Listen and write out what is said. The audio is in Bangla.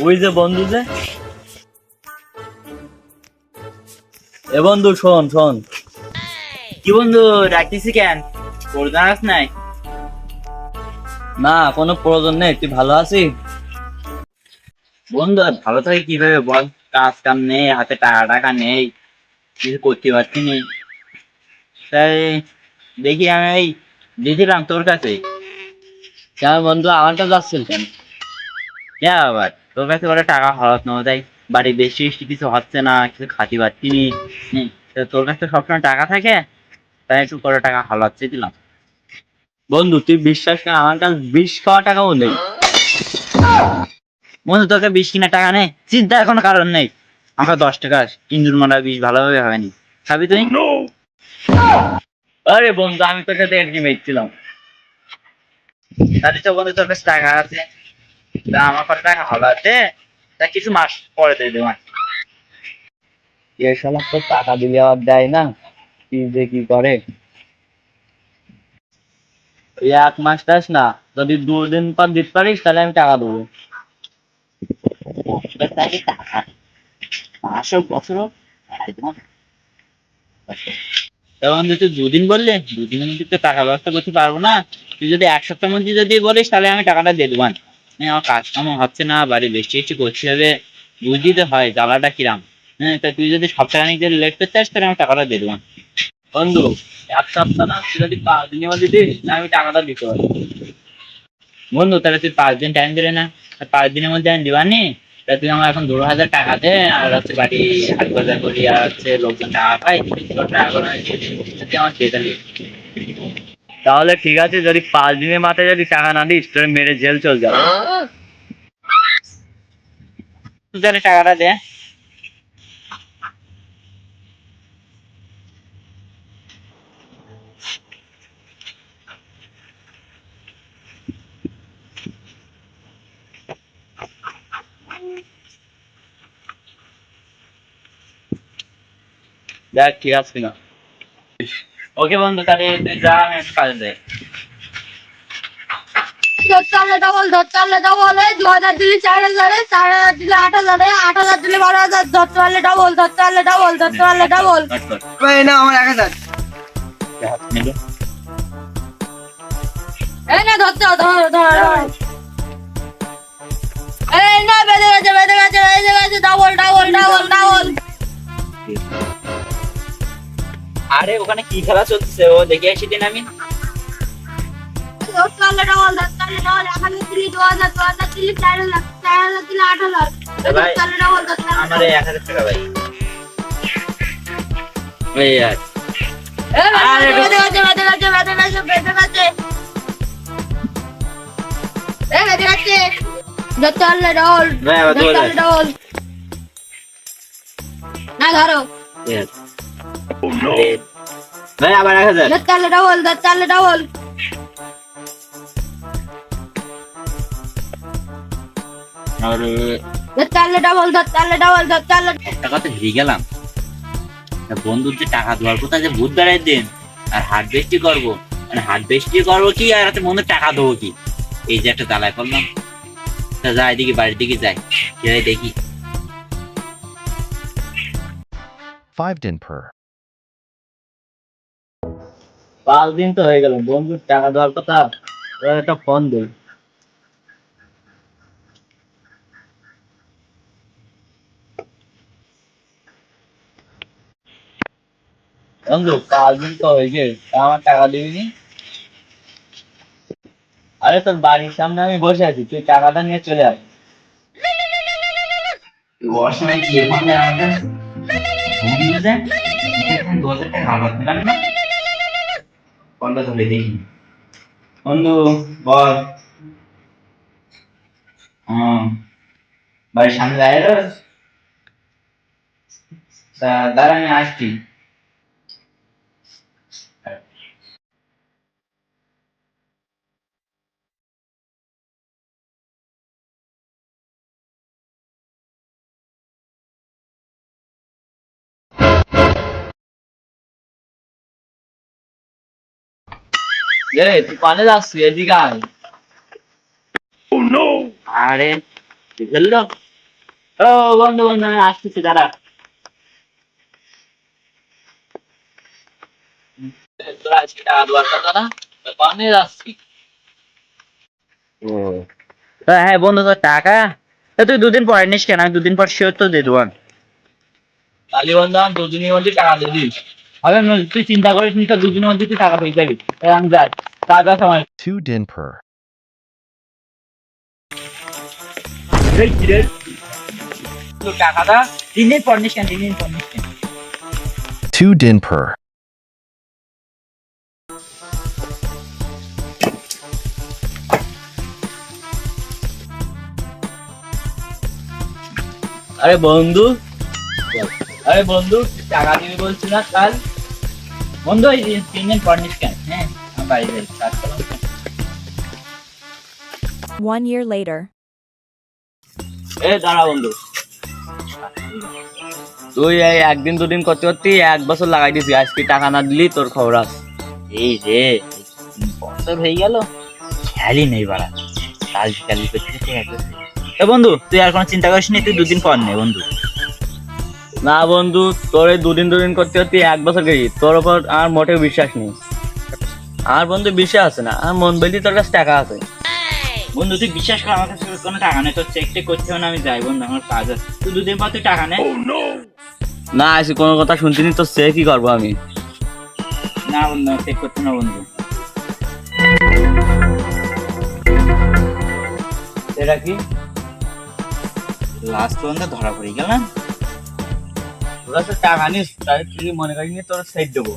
ওই যে বন্ধু যে। এ বন্ধু শোন শোন। কি বন্ধু ডাকতেছি কেন? তোর জানাস নাই? না কোনো প্রয়োজন নেই। তুই ভালো আছিস? বন্ধু আর ভালো থাকে কীভাবে বল? কাজ কাম নেই হাতে টাকা টাকা নেই কিছু করতে পারছি নি। তাই দেখি আমি এই দিয়েছিলাম তোর কাছে। কেন বন্ধু আমার কাছে যাচ্ছিল কেন? হ্যাঁ আবার? কাছে বলে টাকা হওয়াত না তাই বাড়ি বেশি কিছু হচ্ছে না কিছু খাতি পাচ্ছি নি তোর কাছে সবসময় টাকা থাকে? তাই একটু করে টাকা হালাচ্ছে দিলাম। বন্ধু তুই বিশ্বাস কর আমার কাছে বিশ খাওয়া টাকাও নেই বন্ধু তোকে বিশ কিনা টাকা নেই? চিন্তার কোনো কারণ নেই। আমাকে দশ টাকা ইন্দুর মারা বিষ ভালোভাবে হয়নি। খাবি তুই? আরে বন্ধু আমি তোর তোকে দেখি মেয়েছিলাম তাহলে তো বন্ধু তোর কাছে টাকা আছে। তা আমার কাছে টাকা ভালো আছে তা কিছু মাস পরে দিয়ে দেবো। এ শালা তো টাকা দিলে আবার দেয় না কি যে কি করে? এক মাস টাস না যদি দুদিন পর দিতে পারিস তাহলে আমি টাকা দেবো। তাহলে টাকা। মাসও বছরও একদম তা বন্ধু তুই দুদিন বললে দুদিনের মধ্যে তো টাকা ব্যবস্থা করতে পারব না। তুই যদি এক সপ্তাহের মধ্যে যদি বলিস তাহলে আমি টাকাটা দিয়ে দেবো। আমার কাজ কাম হচ্ছে না বাড়ি বেশি বেশি করতে হবে বুঝলি তো হয় জ্বালাটা কিরাম হ্যাঁ তা তুই যদি সপ্তাহখানিক যদি লেট করতে আসিস তাহলে আমি টাকাটা দিয়ে দেবো বন্ধু এক সপ্তাহ না তুই যদি পাঁচ দিনের মধ্যে দিস আমি টাকাটা দিতে পারব বন্ধু তাহলে তুই পাঁচ দিন টাইম দিলে না পাঁচ দিনের মধ্যে আমি দিবানি তা তুই আমার এখন দু হাজার টাকা দে আর হচ্ছে বাড়ি হাট বাজার করি আর হচ্ছে লোকজন টাকা পাই টাকা করে। তুই আমার দিয়ে। তাহলে ঠিক আছে যদি পাঁচ দিনের মাথায় যদি টাকা না দিস তোর মেরে জেল চল যাবে। তাহলে টাকাটা দে। দেখ ঠিক আছে না ওকে বন্ধু তাহলে তুই যা আমি একটু কাজে ডবল ডবল এই দু হাজার দিলে চার হাজারে চার হাজার দিলে আট হাজারে আট হাজার দিলে বারো হাজার ধরতালে ডবল না আমার এক হাজার। এই না ধরতে ধর ধর ধর। এই না বেঁধে গেছে বেঁধে গেছে বেঁধে গেছে ডবল ডবল ডবল ডবল আরে ওখানে কি খেলা চলছে ও দেখে আসি দিন আমি। আমার এক হাজার টাকা ভাই। এই আর। না ধরো। আরে, ভাই আবার এক হাজার। ধরতালে ডবল ধরতালে ডবল আরে। ধরতালে ডবল ধরতালে ডবল এক টাকা তো হেরে গেলাম। বন্ধুর যে টাকা দেওয়ার কথা যে ভূত বেড়াই দিন আর হাট বেস্টি করব। মানে হাট বেস্টি করব কি আর হাতে বন্ধুর টাকা দেবো কি? এই যে একটা দালায় করলাম। তা যাই দেখি বাড়ির দিকে যাই। যাই দেখি। Five din per. পাঁচ দিন তো হয়ে গেল। বন্ধুর টাকা দেওয়ার কথা একটা ফোন দে। বন্ধু দিন তো হয়ে আমার টাকা দিবি আরে, তোর বাড়ির সামনে আমি বসে আছি, তুই টাকাটা নিয়ে চলে আয়। কি এখন আমাদের বন্ধু যে এখন দু হাজার টাকা ফোনটা ধরে দেখি। বন্ধু বল। বাড়ির সামনে দাঁড়িয়ে তা দাঁড়া আমি আসছি। এ তুই পানে যাচ্ছি এদিকে আয়। আরে কি ফেলল ও বন্ধু বন্ধু আমি আসতেছি দাঁড়া। তোরা আজকে টাকা দেওয়ার কথা না পানি যাচ্ছি ও। হ্যাঁ বন্ধু তোর টাকা? তা তুই দুদিন পরে নিস কেন? আমি দুদিন পর শিওর তো দিয়ে দেবো। তাহলে বন্ধু আমি দুদিনের মধ্যে টাকা দিয়ে দিস। হবে তুই চিন্তা করিস নি তো দুদিনের মধ্যে তুই টাকা পেয়ে যাবি আমি যাই কাজ আছে আমার 2 din per. এই কি রে? টাকাটা তিন দিন পর নিস কেন তিন পর নিস কেন 2 din per. আরে বন্ধু আরে বন্ধু টাকা দিবি বলছি না কাল বন্ধু এই যে তিন দিন পর নিস কেন? হ্যাঁ বাড়ি যাই কাজ। One year later. এ দাঁড়া বন্ধু। তুই এই একদিন দুদিন করতে করতে এক বছর লাগাই দিছি আজকে টাকা না দিলি তোর খবর আছে। এই রে বছর হয়ে গেল খেয়ালই নেই বাড়া। কাল কালি করতে এ বন্ধু তুই আর কোনো চিন্তা করিস নি তুই দুদিন পর নে বন্ধু। না বন্ধু তোর এই দুদিন দুদিন করতে করতে এক বছর গেছি। তোর ওপর আর মোটেও বিশ্বাস নেই। আর বন্ধু বিশ্বাস আছে না আর মন বলি তোর কাছে টাকা আছে। বন্ধু তুই বিশ্বাস কর আমার কাছে কোনো টাকা নেই তোর চেক টেক করতে হবে না আমি যাই বন্ধু আমার কাজ আছে। তুই দুদিন পর তুই টাকা নে। না আজকে কোনো কথা শুনতে নি তো সে কি করব আমি? না বন্ধু চেক করতে না বন্ধু। এটা কি? লাস্ট পর্যন্ত ধরা পড়ে গেল না তোরা তো টাকা নিস তাই তুই মনে করিনি তোর সেট দেবো।